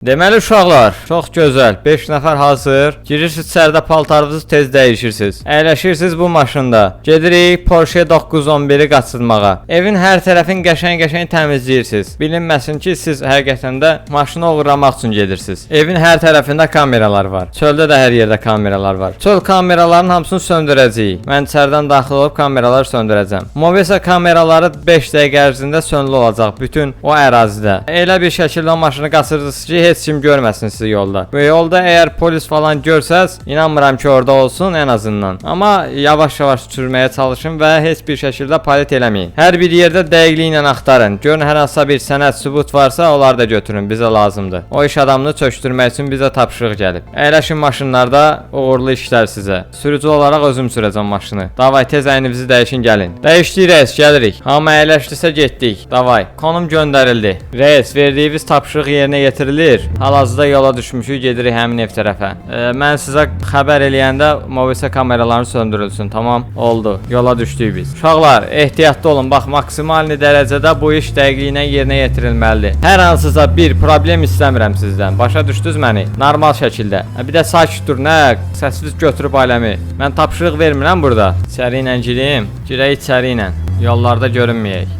Deməli uşaqlar, çox gözəl. 5 nəfər hazır. Girirsiniz içəridə paltarınızı tez dəyişirsiniz. Əyləşirsiniz bu maşında. Gedirik Porsche 911-i qaçırmağa. Evin hər tərəfini qəşəng-qəşəng təmizləyirsiniz. Bilinməsin ki, siz həqiqətən də maşını oğurlamaq üçün gedirsiniz. Evin hər tərəfində kameralar var. Çöldə də hər yerdə kameralar var. Çöl kameralarının hamısını söndürəcəyik. Mən içəridən daxil olub kameraları söndürəcəm. Mobesa kameraları 5 dəqiqə ərzində sönülü olacaq bütün o ərazidə. Elə bir şəkildə maşını qaçırırsınız ki, heç kim görməsin sizi yolda. Və yolda əgər polis falan görsəz, inanmıram ki, orada olsun ən azından. Amma yavaş-yavaş sürməyə çalışın və heç bir şəkildə palet eləməyin. Hər bir yerdə dəqiqliklə axtarın. Görün hər hansısa bir sənəd, sübut varsa, onları da götürün, bizə lazımdır. O iş adamını çökdürmək üçün bizə tapşırıq gəlib. Əyləşin maşınlarda uğurlu işlər sizə. Sürücü olaraq özüm sürəcəm maşını. Davay tez əyninizi dəyişin gəlin. Dəyişdik reis, gəlirik. Hamı əyləşdisə getdik. Davay. Konum göndərildi. Reis, verdiyiniz tapşırıq yerinə yetirilir. Hal-hazırda yola düşmüşük, gedirik həmin ev tərəfə. E, mən sizə xəbər eləyəndə mobilsə kameralarını söndürülsün, tamam? Oldu. Yola düşdük biz. Uşaqlar, ehtiyatlı olun. Bax, maksimal dərəcədə bu iş dəqiqliyinə yerinə yetirilməlidir. Hər hansısa bir problem istəmirəm sizdən. Başa düşdünüz məni? Normal şəkildə. Bir də sakit dur, nə? Səsiz götürüb ailəmi. Mən tapşırıq vermirəm burada. İçəri ilə girim. Girək içəri ilə. Yollarda görünməyək.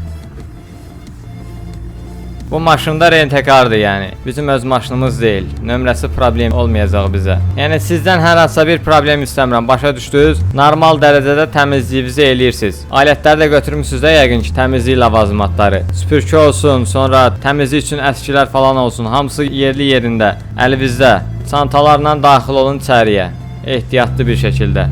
Bu maşında rentekardır yəni. Bizim öz maşınımız deyil. Nömrəsi problem olmayacaq bizə. Yəni sizdən hər hansısa bir problem istəmirəm. Başa düşdünüz? Normal dərəcədə təmizliyinizi eləyirsiniz. Alətləri də götürmüsüz də yəqin ki, təmizlik ləvazimatları. Süpürgə olsun, sonra təmizlik üçün əskilər falan olsun. Hamısı yerli yerində, əlinizdə. Çantalarla daxil olun içəriyə. Ehtiyatlı bir şəkildə.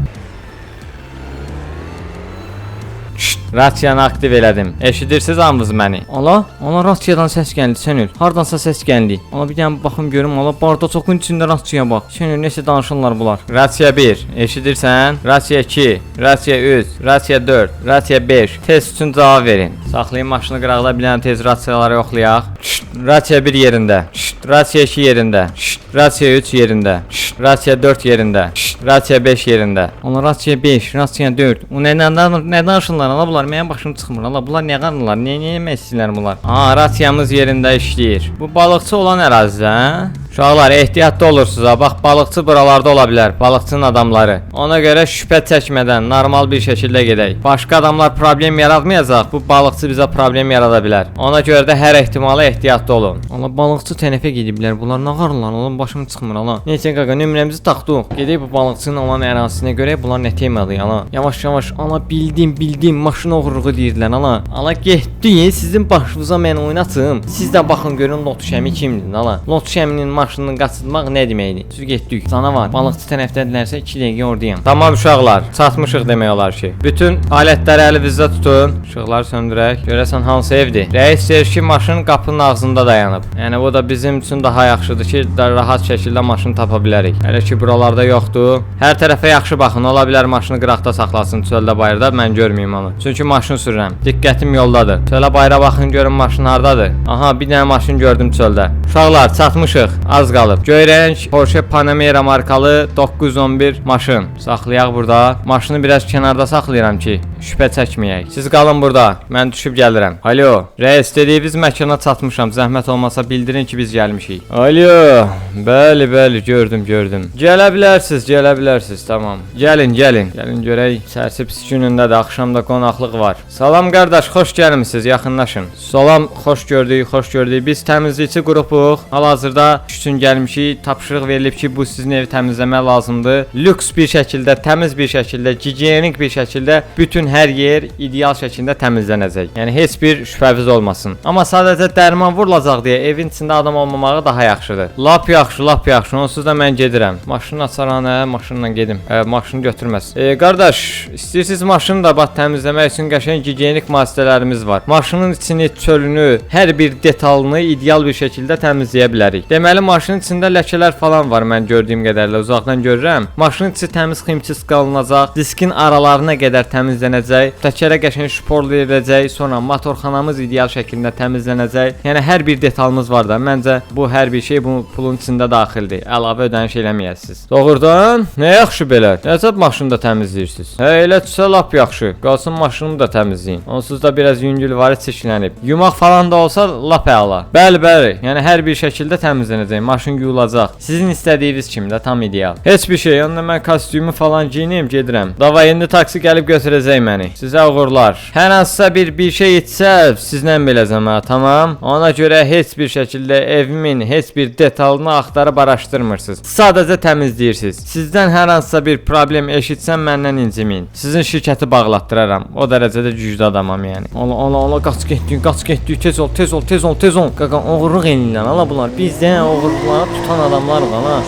Rasiyanı aktiv elədim. Eşidirsiniz hamınız məni? Ala, ala rasiyadan səs gəldi Sənül. Hardansa səs gəldi. Ala bir dənə baxım görüm, ala barda çoxun içində rasiyaya bax. Sənül nəsə danışırlar bunlar. Rasiya 1, eşidirsən? Rasiya 2, rasiya 3, rasiya 4, rasiya 5. Test üçün cavab verin. Saxlayın maşını qıraqda bir dənə tez rasiyaları yoxlayaq. Şşt, rasiya 1 yerində. Şşt, rasiya 2 yerində. Şşt, rasiya 3 yerində. Şşt, rasiya 4 yerində. Şşt, rasiya 5 yerində. Ona rasiya 5, rasiya 4. O nə nə, nə danışırlar? Ala bunlar mənim başım çıxmır. Ala bunlar nə qarınlar? Nə nə yemək istəyirlər bunlar? Ha, rasiyamız yerində işləyir. Bu balıqçı olan ərazidə, hə? Uşaqlar ehtiyatlı olursunuz ha. Bax balıqçı buralarda ola bilər. Balıqçının adamları. Ona görə şübhə çəkmədən normal bir şəkildə gedək. Başqa adamlar problem yaratmayacaq. Bu balıqçı bizə problem yarada bilər. Ona görə də hər ehtimala ehtiyatlı olun. Allah balıqçı tənəfə gediblər. Bunlar nə qarınlar? Allah başım çıxmır ala. Neysə qaqa nömrəmizi taxdıq. Gedək bu balıqçının olan ərazisinə görə bunlar nə temalı ala. Yavaş yavaş ala bildim bildim maşın oğurluğu deyirlər ala. Ala getdi sizin başınıza mən oynatım. Siz də baxın görün Lot Şəmi kimdir ala. Lot Şəminin maşınını qaçırmaq nə deməkdir? Siz getdik. Canavar. Balıqçı tərəfdədirlərsə 2 dəqiqə oradayam. Tamam uşaqlar, çatmışıq demək olar ki. Bütün alətləri əlinizdə tutun. İşıqları söndürək. Görəsən hansı evdir? Rəis deyir ki, maşın qapının ağzında dayanıb. Yəni bu da bizim üçün daha yaxşıdır ki, daha rahat şəkildə maşını tapa bilərik. Hələ ki buralarda yoxdur. Hər tərəfə yaxşı baxın. Ola bilər maşını qıraqda saxlasın çöldə bayırda, mən görməyim onu. Çünki maşın sürürəm. Diqqətim yoldadır. Çölə bayıra baxın görün maşın hardadır. Aha, bir dənə maşın gördüm çöldə. Uşaqlar, çatmışıq. Az qalıb. Göy rəng Porsche Panamera markalı 911 maşın. Saxlayaq burada. Maşını biraz kənarda saxlayıram ki, şübhə çəkməyək. Siz qalın burada. Mən düşüb gəlirəm. Alo, rəis dediyiniz məkana çatmışam. Zəhmət olmasa bildirin ki, biz gəlmişik. Alo. Bəli, bəli, gördüm, gördüm. Gələ bilərsiniz, gələ bilərsiniz. Tamam. Gəlin, gəlin. Gəlin görək. Sərsi pis günündə də axşamda qonaqlıq var. Salam qardaş, xoş gəlmisiniz. Yaxınlaşın. Salam, xoş gördük, xoş gördük. Biz təmizlikçi qrupuq. Hal-hazırda iş üçün gəlmişik. Tapşırıq verilib ki, bu sizin evi təmizləmək lazımdır. Lüks bir şəkildə, təmiz bir şəkildə, gigiyenik bir şəkildə bütün hər yer ideal şəkildə təmizlənəcək. Yəni heç bir şübhəniz olmasın. Amma sadəcə dərman vurulacaq deyə evin içində adam olmamağı daha yaxşıdır. Lap yaxşı, lap yaxşı. Onsuz da mən gedirəm. Maşını açaranə, maşınla gedim. E, maşını götürməz. E, qardaş, istəyirsiniz maşını da bax təmizləmək üçün qəşəng gigiyenik müəssisələrimiz var. Maşının içini, çölünü, hər bir detalını ideal bir şəkildə təmizləyə bilərik. Deməli maşının içində ləkələr falan var mən gördüyüm qədərlə uzaqdan görürəm. Maşının içi təmiz ximçis qalınacaq, diskin aralarına qədər təmizlənəcək, təkərə qəşəng şporlayacaq, sonra motorxanamız ideal şəkildə təmizlənəcək. Yəni hər bir detalımız var da. Məncə bu hər bir şey bu pulun içində daxildir. Əlavə ödəniş eləməyəsiniz. Doğrudan? Nə yaxşı belə. Nəcəb maşını da təmizləyirsiniz? Hə, elədirsə lap yaxşı. Qalsın maşınımı da təmizləyin. Onsuz da biraz yüngül var çirklənib. Yumaq falan da olsa lap əla. Bəli, bəli. Yəni hər bir şəkildə təmizlənəcək götürəcək, maşın yuyulacaq. Sizin istədiyiniz kimi də tam ideal. Heç bir şey, onda mən kostyumu falan giyinim, gedirəm. Dava indi taksi gəlib götürəcək məni. Sizə uğurlar. Hər hansısa bir bir şey etsə, sizlə beləcəm ha, tamam? Ona görə heç bir şəkildə evimin heç bir detalını axtarıb araşdırmırsınız. Sadəcə təmizləyirsiniz. Sizdən hər hansısa bir problem eşitsəm məndən inciməyin. Sizin şirkəti bağlatdıraram. O dərəcədə güclü adamam yəni. Allah Allah Allah qaç getdik, qaç getdik. Tez ol, tez ol, tez ol, tez ol. Qaqa oğurluq eləyirlər. Ala bunlar bizdən oğurluqları tutan adamlar var ha.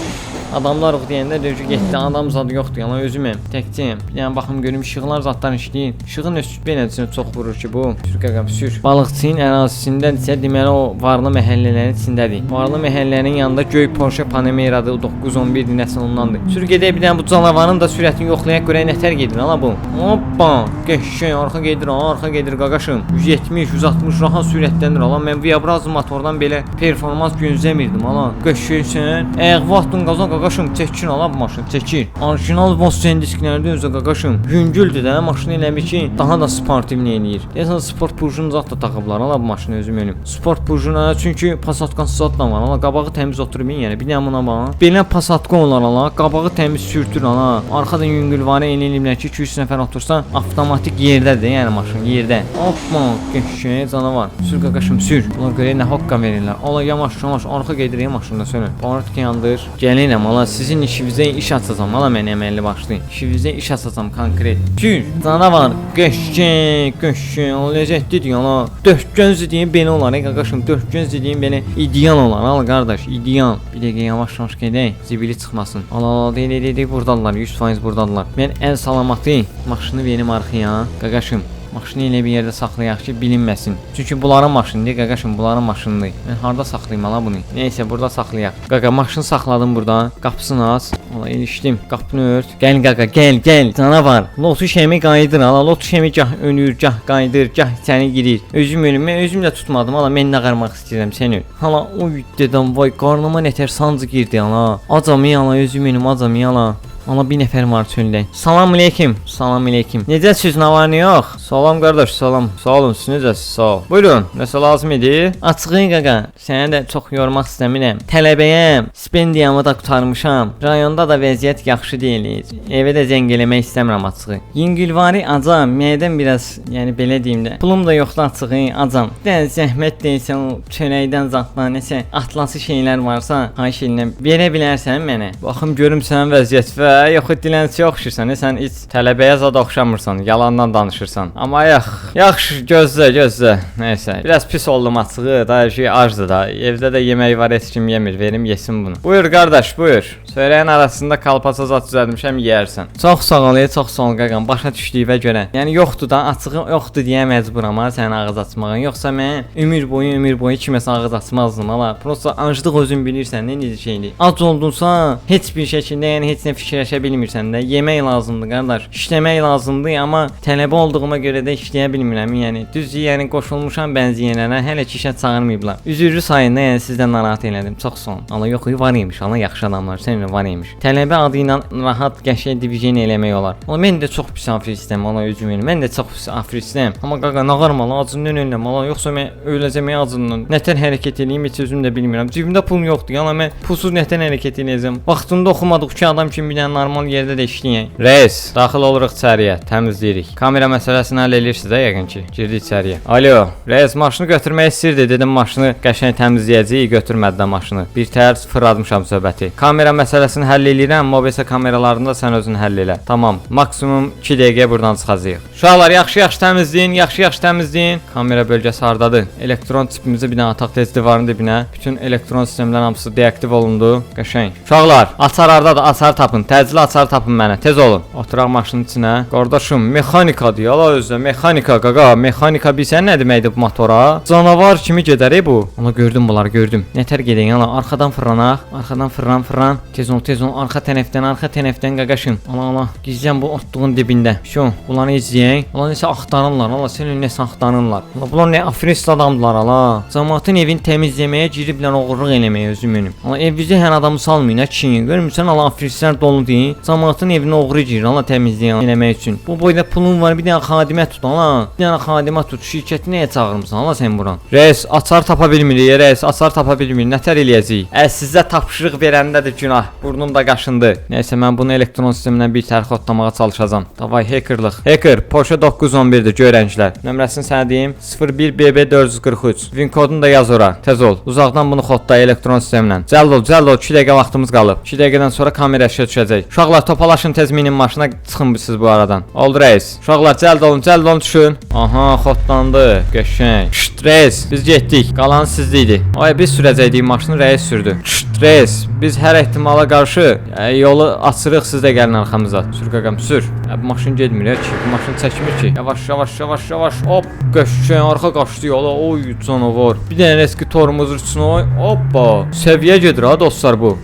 Adamlar deyəndə deyir ki, getdi adam zadı yoxdur, yana özüməm, təkcəyəm. Dənə baxım görüm işıqlar zaddan işləyir. İşığın öz beləsinə çox vurur ki, bu. Sür qaqam sür. Balıqçının ərazisindədirsə, deməli o varlı məhəllələrin içindədir. Varlı məhəllələrin yanında göy Porsche Panamera'dır, 911 nəsil ondandır. Sür gedək bir dənə bu canavarın da sürətini yoxlayaq görək nətər gedir ala bu. Hoppa, qəşəng arxa gedir, arxa gedir qaqaşım. 170, 160 rahat sürətlənir ala. Mən Viabraz motordan belə performans gözləmirdim ala. Qəşəngsən. Ayaq vaxtın qazan qaqaşım çəkir ala bu maşın, çəkir. Orijinal Volkswagen disklərdə özü qaqaşım. Yüngüldür də, maşın elə bir ki, daha da sportivni eləyir. Deyəsən sport purjunu zət də taxıblar ala maşını özüm önüm. Sport purjuna çünki Passat da var ala. Qabağı təmiz oturub yəni. Bir dənə buna bax. Belə Passat olar ala. Qabağı təmiz sürtür ala. Arxadan yüngülvarı eləyirlər ki, 2-3 nəfər otursa avtomatik yerdədir, yəni maşın yerdə. Hoppa, qəşəng canavar. Sür qaqaşım sür. Buna görə nə haqqqa verirlər. Ala yavaş yavaş arxa gedir maşında sönür. Barıt yandır. Gəlirəm ala sizin işinizə iş açacağam. Ala mən əməlli başlayın. İşinizə iş açacağam konkret. Sür. Canavar qəşəng, qəşəng. O ləzzətlidir ala. Dörtgöz dediyin belə olar, ey qaqaşım. Dörtgöz dediyin belə ideal olar. Al qardaş, ideal. Bir dəqiqə yavaş yavaş gedək. Zibili çıxmasın. Ala ala deyil deyil deyil burdadılar. 100% burdadılar. Mən ən salamatı maşını verim arxaya. Qaqaşım Maşını elə bir yerdə saxlayaq ki, bilinməsin. Çünki bunların maşınıdır, qaqaşım, bunların maşınıdır. Mən harda saxlayım ala bunu? Nəysə, burada saxlayaq. Qaqa, maşını saxladım burada. Qapısını aç. Ala ilişdim. Qapını ört. Gəl qaqa, gəl, gəl. Canavar. Lotu şəmi qayıdır ala. Lotu şəmi gah önür, gah qayıdır, gah içəni girir. Özüm ölüm. Mən özüm də tutmadım ala. Mən nə qarmaq istəyirəm sən öl. Hala, oy dedim, vay qarnıma nətər sancı girdi ala. Acam ala, özüm ölüm, acam ala. Amma bir nəfər var çöldə. Salam əleykum. Salam əleykum. Necəsiz? Nə var, nə yox? Salam qardaş, salam. Sağ olun, siz necəsiz? Sağ ol. Buyurun, nəsə lazım idi? Açığı qaqa, səni də çox yormaq istəmirəm. Tələbəyəm. Stipendiyamı da qurtarmışam. Rayonda da vəziyyət yaxşı deyil. Evə də zəng eləmək istəmirəm açığı. Yüngülvari acam, məyədən biraz, yəni belə deyim də. Pulum da yoxdur açığı, acam. Dən zəhmət deyirsən o çörəkdən zatdan nəsə atlası şeylər varsa, xahiş edirəm, verə bilərsən mənə. Baxım görüm sənin vəziyyət və yox dilənçiyə oxşursan, e, sən heç tələbəyə zad oxşamırsan, yalandan danışırsan. Amma yax, yaxşı gözlə, gözlə. Nəysə, biraz pis oldum açığı, da şey acdır da. Evdə də yemək var, heç kim yemir, verim yesin bunu. Buyur qardaş, buyur. Çörəyin arasında kalpasa zad düzəltmişəm, yeyərsən. Çox sağ ol, çox sağ ol qaqam. Başa düşdüyünə görə. Yəni yoxdur da, açığı yoxdur deyə məcburam ha sənin ağız açmağın. Yoxsa mən ömür boyu, ömür boyu kiməsə ağız açmazdım hala. Prosta aclıq özün bilirsən, nə necə şeydir. Ac oldunsa, heç bir şəkildə, yəni heç nə fikirləşə bilmirsən də. Yemək lazımdır qardaş. İşləmək lazımdır, amma tələbə olduğuma görə də işləyə bilmirəm. Yəni düz yəni qoşulmuşam bənziyənlərə, hələ ki işə çağırmayıblar. Üzürlü sayında yəni sizdən narahat elədim. Çox sağ ol. Allah yox, var imiş, Allah yaxşı adamlar, sən var imiş. Tələbə adı ilə rahat qəşəng divizion eləmək olar. Amma mən də çox pis afiristəm, ona özüm verim. Mən də çox pis afiristəm. Amma qaqa nağarmalı, acından öləm, Allah yoxsa mən öləcəm acından. Nətər hərəkət eləyim heç özüm də bilmirəm. Cibimdə pulum yoxdur. Yəni mən pulsuz nətər hərəkət eləyəcəm? Vaxtında oxumadıq ki, adam kimi bir dənə normal yerdə də işləyək. Reis, daxil oluruq içəriyə, təmizləyirik. Kamera məsələsini həll edirsiniz də yəqin ki. Girdik içəriyə. Alo, reis maşını götürmək istirdi. Dedim maşını qəşəng təmizləyəcəyik, götürmədi də maşını. Bir təhər sıfırlamışam söhbəti. Kamera məsələsini həll eləyirəm, mobilsə kameralarında sən özün həll elə. Tamam. Maksimum 2 dəqiqə buradan çıxacağıq. Uşaqlar yaxşı-yaxşı təmizləyin, yaxşı-yaxşı təmizləyin. Kamera bölgəsi hardadır? Elektron çipimizi bir dənə ataq tez divarın dibinə. Bütün elektron sistemlər hamısı deaktiv olundu. Qəşəng. Uşaqlar, açar hardadır? Açar tapın. Təcili açar tapın mənə. Tez olun. Oturaq maşının içinə. Qardaşım, mexanikadır. Yala özdə mexanika qaqa. Mexanika bilsən nə deməkdir bu motora? Canavar kimi gedər bu. Ona gördüm bunları gördüm. Nətər gedin yana arxadan fırlanaq. Arxadan fırlan fırlan. Tez ol tez ol arxa tərəfdən arxa tərəfdən qaqaşın. Allah Allah. Gizlən bu otluğun dibində. Şu, bunları izləyək. Allah nəsə axtarırlar. Allah səni nəsə axtarırlar. Allah bunlar nə afrist adamdılar Allah. Cəmaətin evini təmizləməyə giriblər oğurluq eləməyə özüm mənim. Allah evizə hər adamı salmayın ha ki. Görmürsən Allah afristlər dolu puldur. Cəmaatın evinə oğru girir ala təmizləyən eləmək üçün. Bu boyda pulun var, bir dənə xadimə tut ala. Bir dənə xadimə tut. Şirkəti nəyə çağırmısan ala sən buran? Rəis, açar tapa bilmirik, rəis, açar tapa bilmirik. Nətər eləyəcəyik? Ə sizə tapşırıq verəndədir günah. Burnum da qaşındı. Nəysə mən bunu elektron sistemdən bir tərəf otlamağa çalışacağam. Davay hackerlıq. Hacker Porsche 911-dir görənclər. Nömrəsini sənə deyim. 01BB443. Win kodunu da yaz ora. Tez ol. Uzaqdan bunu xodla elektron sistemlə. Cəld ol, cəld ol. 2 dəqiqə vaxtımız qalıb. 2 dəqiqədən sonra kamera işə düşəcək. Uşaqlar topalaşın tez minin maşına çıxın siz bu aradan. Oldu reis. Uşaqlar cəld olun, cəld olun düşün. Aha, xodlandı. Qəşəng. Şşt reis, biz getdik. Qalan sizdə Ay biz sürəcəkdik maşını reis sürdü. Şşt reis, biz hər ehtimala qarşı e, yolu açırıq siz də gəlin arxamıza. Sür qaqam, sür. Bu maşın getmir ya bu maşın çəkmir ki. Yavaş, yavaş, yavaş, yavaş. Hop, qəşəng arxa qaçdı yola. Oy canavar. Bir dənə eski tormozun üstünə oy. Hoppa. Səviyyə gedir ha dostlar bu.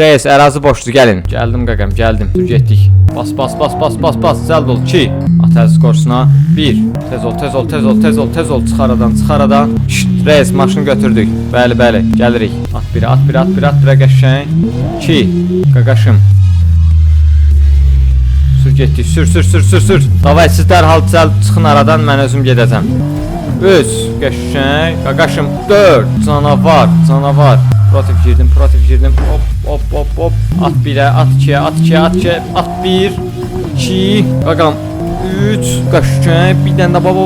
Reis, ərazi boşdur, gəlin. Gəldim qaqam, gəldim. Dur getdik. Bas, bas, bas, bas, bas, bas. Cəld ol 2. At əziz qorsuna. 1. Tez ol, tez ol, tez ol, tez ol, tez ol. Çıx aradan, çıx aradan. Şşt, reis, maşını götürdük. Bəli, bəli. Gəlirik. At biri, at biri, at biri, at biri qəşəng. 2. Qaqaşım. Sür getdik. Sür, sür, sür, sür, sür. Davay siz dərhal cəld çıxın aradan, mən özüm gedəcəm. 3. Qəşəng. Qaqaşım 4. Canavar, canavar. Protiv girdim, protiv girdim. Hop, hop, hop, hop. At 1-ə, at 2-yə, at 2-yə, at 2-yə, at 1. 2. Qaqam 3. Qəşəng. Bir dənə də baba.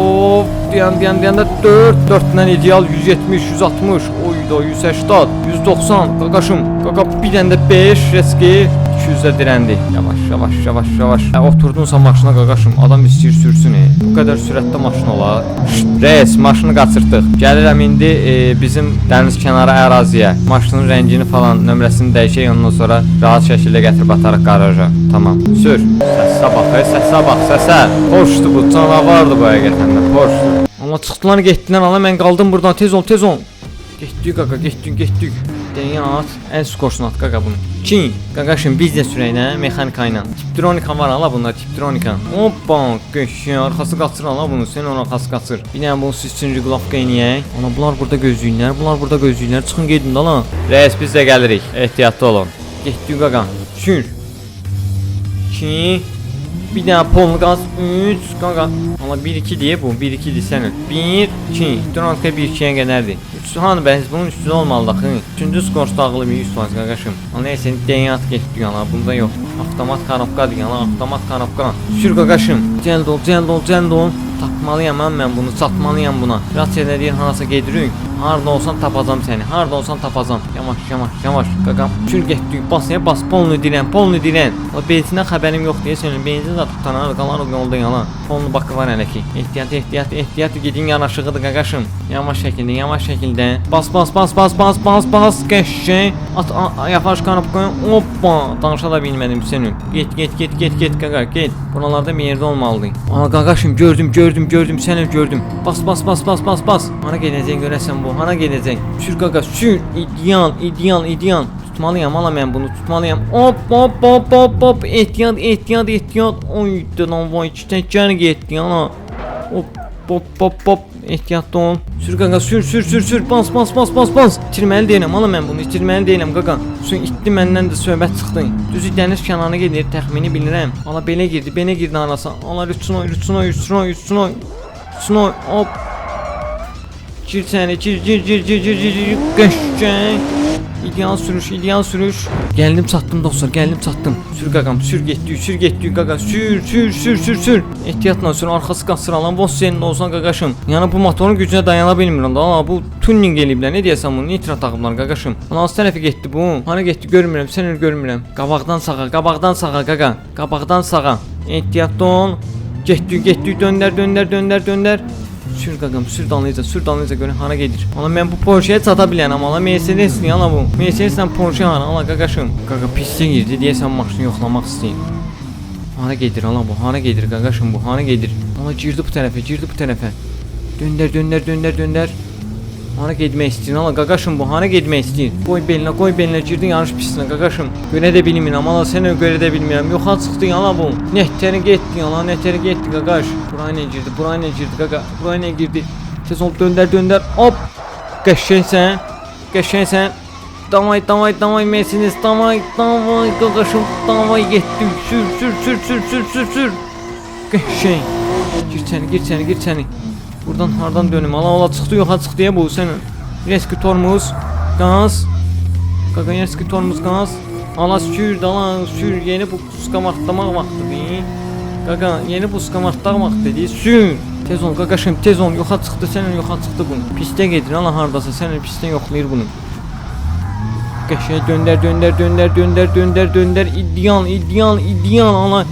Dayan, dayan, dayan da 4. 4-dən ideal 170, 160. Oyda 180, 190. Qaqaşım. Qaqa bir dənə də 5. Reski. 200-də direndi. Yavaş, yavaş, yavaş, yavaş. Hə, oturdunsa maşına qaqaşım, adam istəyir sürsün. E. Bu qədər sürətdə maşın olar. Şşt, reis, maşını qaçırtdıq. Gəlirəm indi e, bizim dəniz kənarı əraziyə. Maşının rəngini falan, nömrəsini dəyişək, ondan sonra rahat şəkildə gətirib atarıq qaraja. Tamam. Sür. Səsə bax, e, səsə bax, səsə. Porsdur bu, canavardır bu həqiqətən də, Porsdur. Amma çıxdılar getdilər, ana mən qaldım buradan. Tez ol, tez ol. Getdik qaqa, getdik, getdik. Deyən at, ən skorsunu at qaqa bunu. Çin, qaqaşım biz də sürək nə, mexanika ilə. Tiptronika var ala bunda, tiptronika. Hoppa, qəşəng, arxası qaçır ala bunu, sən ona arxası qaçır. Bir dənə bunu siz üçün qulaq qeyniyək. Ana bunlar burada gözləyirlər, bunlar burada gözləyirlər. Çıxın gedin də lan. Reis biz də gəlirik. Ehtiyatlı olun. Getdik qaqa. Sür. 2 bir dənə polnu qaz 3 qaqa. Amma 1 2 deyə bu 1 2 desən. 1 2 Dronka 1 2-yə qədərdir. Üç hanı bəs bunun üstü olmalı axı. Üçüncü skor dağılı 100% qaqaşım. Amma nəysə deyət getdi yana. Bunda yox. Avtomat kanopkadır yana. Avtomat kanopka. Sür qaqaşım. Cəld ol, cəld ol, cəld ol. Tapmalıyam mən, mən bunu satmalıyam buna. Rasiyada deyir hansı gedirik. Harda olsan tapacam səni. Harda olsan tapacam. Yavaş, yavaş, yavaş. Qaqam. Sür getdik. Bas ya bas. Polnu dirən, polnu dirən. O benzindən xəbərim yox deyə söyləyim. Benzin zat tutanar, qalar o yolda yana. Polnu bakı var hələ ki. Ehtiyat, ehtiyat, ehtiyat. Gedin yanaşığıdır qaqaşım. Yavaş şəkildə, yavaş şəkildə. Bas, bas, bas, bas, bas, bas, bas. Qəşəng. At, yavaş kanıp qoyun. Hoppa. Danışa da bilmədim sənin. Get, get, get, get, get qaqa, get. Buralarda bir yerdə olmalıdır. Ana qaqaşım gördüm, gördüm, gördüm, səni gördüm. Bas, bas, bas, bas, bas, bas. Hara gedəcəksən görəsən bu? Hara gedəcəksən? Sür qaqa, sür. İdeal, ideal, ideal. Tutmalıyam ala mən bunu tutmalıyam. Hop hop hop hop hop. Ehtiyat ehtiyat ehtiyat. Oy lan vay iki təkər getdi ana. Hop hop hop hop. Ehtiyatlı ol. Sür qaqa sür sür sür sür. Bas bas bas bas bas. İtirməli deyiləm ala mən bunu itirməli deyiləm qaqa. Sün itdi məndən də söhbət çıxdı. Düzü dəniz kənarına gedir təxmini bilirəm. Ala belə girdi, belə girdi arasa. Ala rütsun oy rütsun oy rütsun oy rütsun oy. Rütsun oy. Hop. Gir səni, gir, gir, gir, gir, gir, gir, gir, qəşəng. İdeal sürüş, ideal sürüş. Geldim çatdım dostlar, geldim çatdım. Sür qaqam, sür getdik, sür getdik qaqa, sür, sür, sür, sür, sür. Ehtiyatla sür, arxası qaçır alan, boş senin olsan qaqaşım. Yəni bu motorun gücünə dayana bilmirəm da. Bu tuning eliblər. Nə deyəsən bunu? Nitro taxıblar qaqaşım. Ana hansı tərəfə getdi bu? Hara getdi görmürəm, sən elə görmürəm. Qabaqdan sağa, qabaqdan sağa qaqa. Qabaqdan sağa. Ehtiyatlı ol. Getdik, getdik, döndər, döndər, döndər, döndər. Sür qaqam, sür dalınca, sür dalınca görün hara gedir. Ana mən bu Porsche-yə çata bilən amma ala Mercedes ni ala bu. Mercedes-lə Porsche hara ala qaqaşım. Qaqa pissə girdi deyəsən maşını yoxlamaq istəyir. Hara gedir ala bu? Hara gedir qaqaşım bu? Hara gedir? Ala girdi bu tərəfə, girdi bu tərəfə. Döndər, döndər, döndər, döndər. Hara getmək istəyir? Ala qaqaşım bu hara getmək istəyir? Qoy belinə, qoy belinə girdi yanlış pisinə qaqaşım. Görə də bilmirəm, ala sənə görə də bilmirəm. Yoxa çıxdı ala bu. Nehtəri getdi, ala nehtəri getdi qaqaş. Buraya nə girdi? Buraya nə girdi qaqa? Buraya nə girdi? Tez ol döndər, döndər. Hop! Qəşəngsən. Qəşəngsən. Davay, davay, davay Mercedes, davay, davay qaqaşım, davay getdim. Sür, sür, sür, sür, sür, sür, sür. Şey. Gir içeri, gir içeri, gir içeri. Buradan hardan dönüm. Ala ala çıxdı, yoxa çıxdı ya bu sənin. Reskütormuz, qaz. Qaqa reskütormuz qaz. Ala sür, dala sür. Yeni bu skamartlamaq vaxtıdır. Qaqa, yeni bu skamartlamaq vaxtıdır. Sür. Tez ol qaqaşım, tez ol. Yoxa çıxdı, sənin yoxa çıxdı bunu. Pistə gedir, ala hardasa sənin pistə yoxlayır bunu. Qəşəng döndər, döndər, döndər, döndər, döndər, döndər. İdeal, ideal, ideal. Ala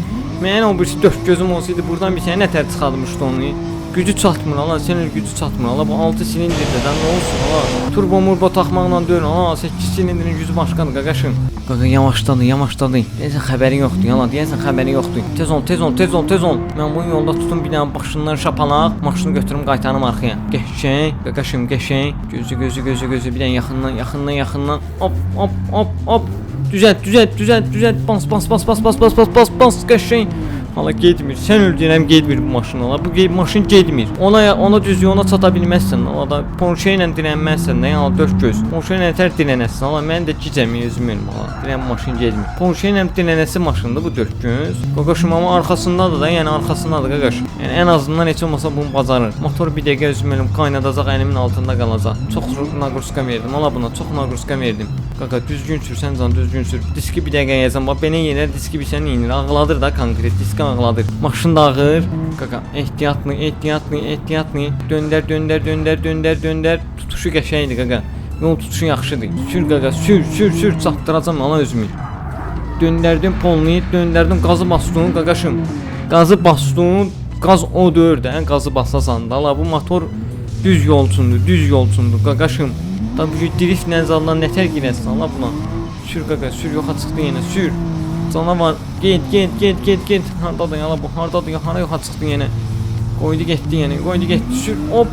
Mənim o birisi dört gözüm olsaydı buradan bir sənə nətər çıxarmışdı onu. Gücü çatmır ala, sənin gücü çatmır ala. Bu 6 silindirdən nə olsun ala. Turbo murbo taxmaqla deyil ala. 8 silindrin gücü başqadır qaqaşım. Qaqa yavaşladı, yavaşladı. Deyəsən xəbərin yoxdur ala. Deyəsən xəbərin yoxdur. Tez ol, tez ol, tez ol, tez ol. Mən bu yolda tutum bir dənə başından şapalaq, maşını götürüm qaytarım arxaya. Qəşəng, qaqaşım qəşəng. Gözü, gözü, gözü, gözü bir dənə yaxından, yaxından, yaxından. Hop, hop, hop, hop. Düzelt, düzelt, düzelt, düzelt. Bas, bas, bas, bas, bas, bas, bas, bas, bas, qəşəng. Hala getmir. Sən öldürəm getmir bu maşın hala. Bu maşın getmir. Ona ona düz yola çata bilməzsən. Hala da Porsche ilə dirənməzsən. Nə hala dörd göz. Porsche ilə tər dirənəsən. Hala mən də gicəm özüm ölüm hala. Dirən maşın getmir. Porsche ilə dirənəsi maşındır bu dörd göz. Qaqaşım amma arxasındadır da, yəni arxasındadır qaqaş. Yəni ən azından heç olmasa bunu bacarır. Motor bir dəqiqə özüm ölüm qaynadacaq əlimin altında qalacaq. Çox naqruska verdim. Hala buna çox naqruska verdim. Qaqa düzgün sürsən can düzgün sür. Diski bir dəqiqə yazam. Bax belə yerə diski bir sən inir. Ağladır da konkret diski ağladır. Maşın da ağır. Qaqa ehtiyatlı, ehtiyatlı, ehtiyatlı. Döndər, döndər, döndər, döndər, döndər. Tutuşu qəşəngdir qaqa. Yol tutuşu yaxşıdır. Sür qaqa, sür, sür, sür çatdıracam ana özümü. Döndərdim polni, döndərdim qazı bastım qaqaşım. Qazı bastım. Qaz o deyir də, qazı basasan da. La bu motor düz yolçundur, düz yolçundur qaqaşım. Da bu drift nəzarından nətər girəsən Allah buna. Sür qaqa, sür yoxa çıxdı yenə, sür. Canavar, get, get, get, get, get. Hardadır yala bu, hardadır ya, hara yoxa çıxdı yenə. Qoydu getdi yenə, qoydu getdi, sür, hop.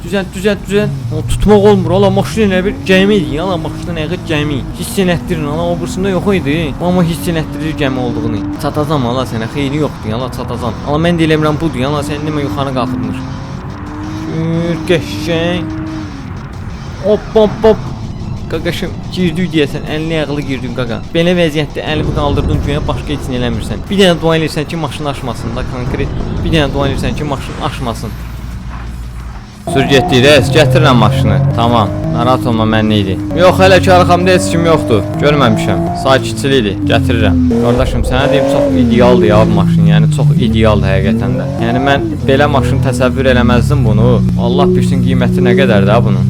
Düzəlt, düzəlt, düzəlt. O tutmaq olmur. Ala maşın elə bir gəmi idi. Ala maşın nəğə gəmi. Hiss elətdirin. Ala o bursunda yox idi. Amma hiss elətdirir gəmi olduğunu. Çatacam ala sənə xeyri yoxdur. Ala çatacam. Ala mən də eləmirəm budur. Ala sən demə yuxarı qalxırmır. Sür, qəşəng. Hop hop hop. Qaqaşım girdik deyəsən, əlini ayaqlı girdin qaqa. Belə vəziyyətdə əlimi qaldırdın güya başqa heç nə eləmirsən. Bir dənə dua edirsən ki, maşın aşmasın da konkret. Bir dənə dua edirsən ki, maşın aşmasın. Sür getdik də, gətirirəm maşını. Tamam, narahat olma mənli idi. Yox, hələ ki arxamda heç kim yoxdur. Görməmişəm. Sakitçilikdir, gətirirəm. Qardaşım, sənə deyim çox idealdır ya bu maşın. Yəni çox idealdır həqiqətən də. Yəni mən belə maşın təsəvvür eləməzdim bunu. Allah bilsin qiyməti nə qədərdir ha bunun.